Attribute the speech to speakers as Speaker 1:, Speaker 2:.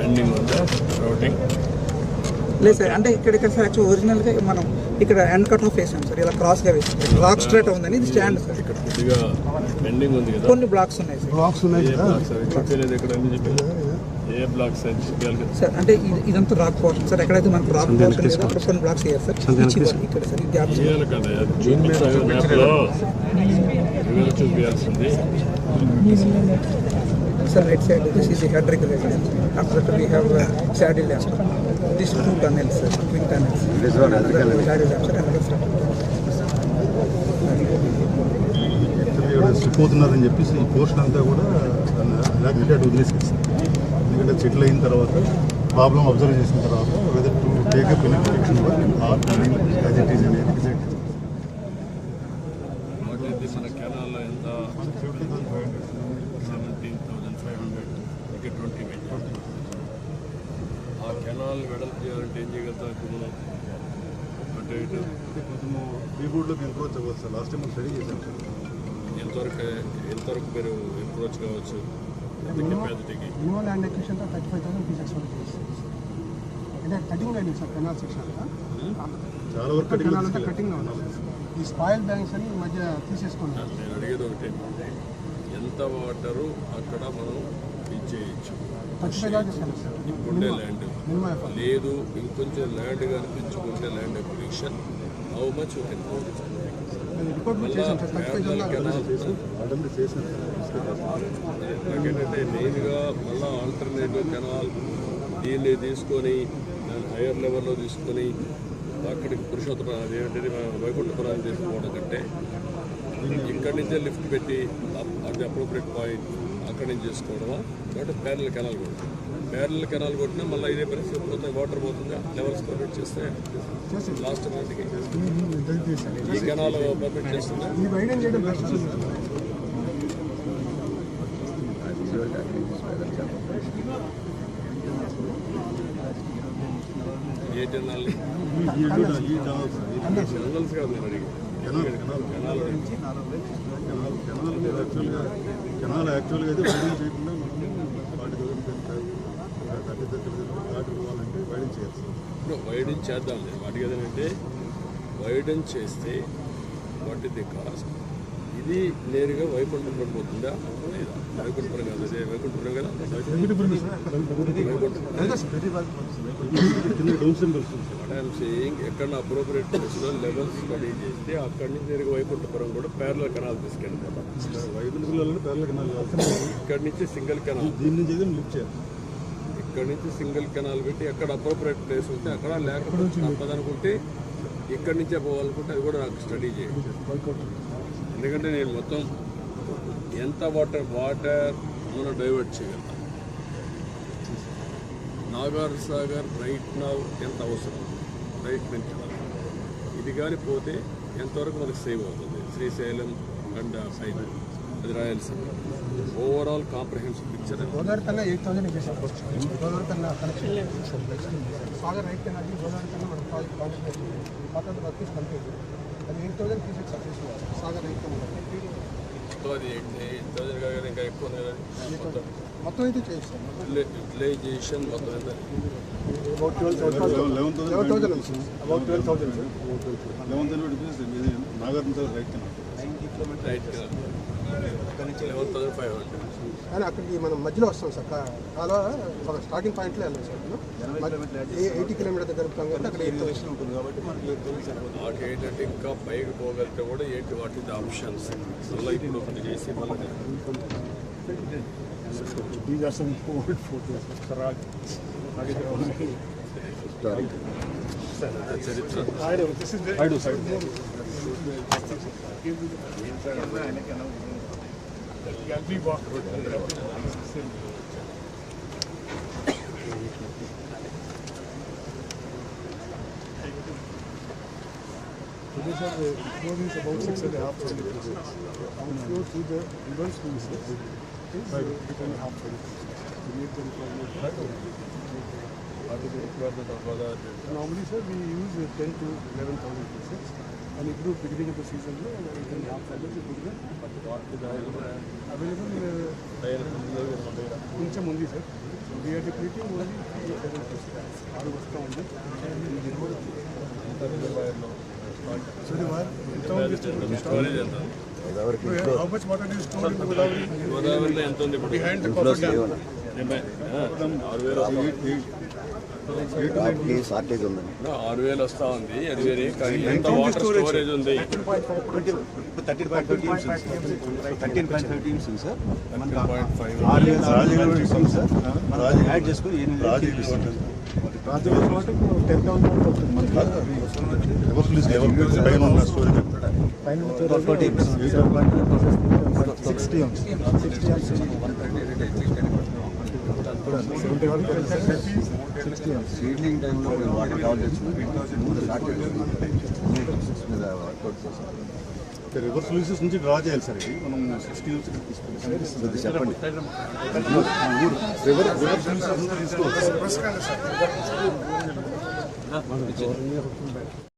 Speaker 1: Pending ఉందా. Routing
Speaker 2: లేదు sir అంటే ఇక్కడ ఇక్కడ సార్ యాక్చువల్ ఒరిజినల్గా మనం ఇక్కడ ఎండ్ కట్ ఆఫ్ వేసాం సార్. ఇలా క్రాస్గా వేసాం. రాక్ స్ట్రేట్ ఉందని ఇది స్టాండ్ సార్.
Speaker 1: ఇక్కడ కొద్దిగా పెండింగ్ ఉంది కదా.
Speaker 2: కొన్ని బ్లాక్స్ ఉన్నాయి సార్.
Speaker 3: బ్లాక్స్ ఉన్నాయి
Speaker 1: చెప్పలేదు చెప్పి ఏ బ్లాక్స్ అని చెప్పాలి కదా
Speaker 2: సార్ అంటే ఇది ఇదంతా రాక్ పోర్షన్ సార్. ఎక్కడైతే మనకు రాక్ పోర్షన్ లేదో అక్కడ కొన్ని బ్లాక్స్ వేయాలి సార్. ఇక్కడ సార్ ఇది గ్యాప్
Speaker 1: చేయాలి కదా. చూపించాలి మ్యాప్లో river చూపించాల్సింది
Speaker 2: sir right side this is the head regulator after that we have saddle lab this two tunnels sir twin tunnels saddle lab sir and front
Speaker 3: పోతున్నారని చెప్పేసి ఈ పోర్షన్ అంతా కూడా లేకపోతే అటు వదిలేసేస్తారు ఎందుకంటే సెటిల్ అయిన తర్వాత ప్రాబ్లం అబ్జర్వ్ చేసిన తర్వాత whether to take up in protection or as it is అనేది డిసైడ్
Speaker 1: వాట్ ఇది మన కెనాల్లో ఎంత సెవెంటీన్ థౌజండ్ ఫైవ్ హండ్రెడ్ ఇంకా ట్వంటీ కెనాల్ వెడల్పు చేయాలంటే ఏం చేయగలుగుతాం ఇప్పుడు మనం? అటు ఇటు
Speaker 3: కొంచెము ఎన్క్రోచ్ అవ్వచ్చు సార్. లాస్ట్ టైం మనం స్టడీ చేసాం సార్.
Speaker 1: ఎంతవరకు ఎంతవరకు మీరు అప్రోచ్ కావచ్చు? ఎంత కెపాసిటీకి
Speaker 4: minimum land acquisition thirty five thousand fees expect చేస్తుంది అంటే కటింగ్ అయింది సార్ కెనాల్ సెక్షన్
Speaker 3: చాలా వరకు కటింగ్
Speaker 4: కెనాల్ అంతా కటింగ్ ఉంది ఈ స్పాయిల్ బ్యాంక్స్ అని ఈ మధ్య
Speaker 1: నేను అడిగేది ఒకటే. ఎంత వాటరు అక్కడ మనం ఇచ్చేయచ్చు. ఉండే ల్యాండ్ లేదు ఇంకొంచెం land కనిపించుకుంటే land application how much you can నాకేంటంటే మెయిన్గా మళ్ళీ ఆల్టర్నేటివ్ కెనాల్ దీన్ని తీసుకొని దాన్ని హైయర్ లెవెల్లో తీసుకొని అక్కడికి పురుషోత్తమ అదేంటంటే మనం వైకుంఠపురాన్ని తీసుకోవడం కంటే ఇక్కడి నుంచే లిఫ్ట్ పెట్టి అది అప్రోప్రియట్ పాయింట్ అక్కడి నుంచి చేసుకోవడమా? కాబట్టి ప్యారల్ కెనాల్ కొడుతుంది ప్యారల్ కెనాల్ కొట్టినా మళ్ళీ ఇదే పరిస్థితి పోతుంది వాటర్ పోతుందా? లెవెల్స్ పర్మిట్ చేస్తే లాస్ట్ నాటికి ఈ కెనాల్ పర్మిట్ చేస్తుందా? ఏ కెనాల్? కెనాల్స్ కాదు నేను అడిగి
Speaker 3: కెనాల్. Canal
Speaker 1: canal.
Speaker 3: కెనాల్ యాక్చువల్గా కెనాల్ యాక్చువల్గా అయితే వైడింగ్ చేయకుండా మనం forty thousand thirty thirty water పోవాలంటే వైడింగ్ చేయాలి.
Speaker 1: ఇప్పుడు వైడెన్ చేద్దాం నేను వాటికి ఏదంటే వైడింగ్ చేస్తే వాట్ ది కాస్ట్ ఇది నేరుగా వైకుంఠపురం పోతుందా? లేదా? వైకుంఠపురం కాదు అదే వైకుంఠపురం కదా?
Speaker 3: కింద
Speaker 1: ఐఎమ్ సేయింగ్ ఎక్కడ అప్రోప్రియట్ ప్లేస్లో లెవెల్స్ స్టడీ చేస్తే అక్కడి నుంచి నేరుగా వైకుంఠపురం కూడా పేర్ల కెనాల్ తీసుకెళ్ళిపోతాం.
Speaker 3: వైకుంఠ పేర్ల కెనాల్ ఇక్కడ
Speaker 1: ఇక్కడి నుంచి సింగిల్ కెనాల్
Speaker 3: దీని నుంచి లిఫ్ట్ చేయాలి
Speaker 1: ఇక్కడి నుంచి సింగిల్ కెనాల్ పెట్టి ఎక్కడ అప్రోప్రియట్ ప్లేస్ ఉంటే అక్కడ లేకపోతే తప్పదనుకుంటే ఇక్కడి నుంచే పోవాలనుకుంటే అది కూడా నాకు స్టడీ చేయండి. ఎందుకంటే నేను మొత్తం ఎంత వాటర్ వాటర్ మనం డైవర్ట్ చేయగలం నాగార్ సాగర్ రైట్ నా ఎంత అవసరం రైట్ నుంచి ఇది కానీ పోతే ఎంతవరకు మనకు సేవ్ అవుతుంది శ్రీశైలం అండ్ సైడ్ అది Rayalaseema overall comprehensive picture
Speaker 4: Sagar అది ఎయిట్ థౌసండ్ రైట్
Speaker 1: అది ఇంకా ఎక్కువ ఉంది కదా. మొత్తం
Speaker 4: మొత్తం అయితే చేస్తాం.
Speaker 1: యూటిలైజేషన్ మొత్తం ఎంత
Speaker 4: about twelve thousand
Speaker 3: eleven
Speaker 4: thousand about twelve thousand
Speaker 3: eleven thousand Nagarjuna sir right canal
Speaker 1: eleven thousand five hundred
Speaker 4: అక్కడికి మనం మధ్యలో వస్తాం సార్. ఒక స్టార్టింగ్ పాయింట్లో వెళ్ళాం సార్ ఎయిటీ కిలోమీటర్ దగ్గర కాబట్టి అక్కడ ఎయిట్
Speaker 3: ఉంటుంది కాబట్టి మనకి
Speaker 1: ఏంటంటే ఇంకా పైకి పోగలిగితే కూడా ఏంటి వాటి ఆప్షన్స్? మళ్ళీ ఇప్పుడు ఒకటి చేసి మళ్ళీ
Speaker 3: These are some old photos. Saraj.
Speaker 1: చరిత్ర.
Speaker 3: I do. This is the, I do, the the floor is about six and a half twenty percent. Our floor to the reverse premises is eight and a half twenty percent. To. Normally, sir, we use ten to eleven thousand pieces.
Speaker 5: And ఇప్పుడు beginning of the సీజన్లో available కొంచెం ఉంది sir we are depleting only ఆరు వస్తూ ఉంది.
Speaker 1: గోదావరిలో ఎంత ఉంది? ఇప్పుడు?
Speaker 6: షార్టేజ్ ఉందండి.
Speaker 1: ఉంది. ఆరు వేలు వస్తా ఉంది అది వేరే. కానీ ఎంత వాటర్ స్టోరేజ్ ఉంది?
Speaker 6: Thirteen point thirteen point thirteen ఉంది సార్. ఆరు వేల యాడ్ చేసుకుని
Speaker 5: టెన్ థౌసండ్ సిక్స్టీ
Speaker 6: సీడ్లింగ్ టైంలో మేము వాటర్ కావాలి తెచ్చుకున్నాం
Speaker 3: రివర్స్ లూసెస్ నుంచి డ్రా చేయాలి సార్ ఇది మనం సిక్స్టీ తీసుకుంటాం
Speaker 6: చెప్పండి
Speaker 3: రివర్స్ రివర్స్ రిలీజెస్ నుంచి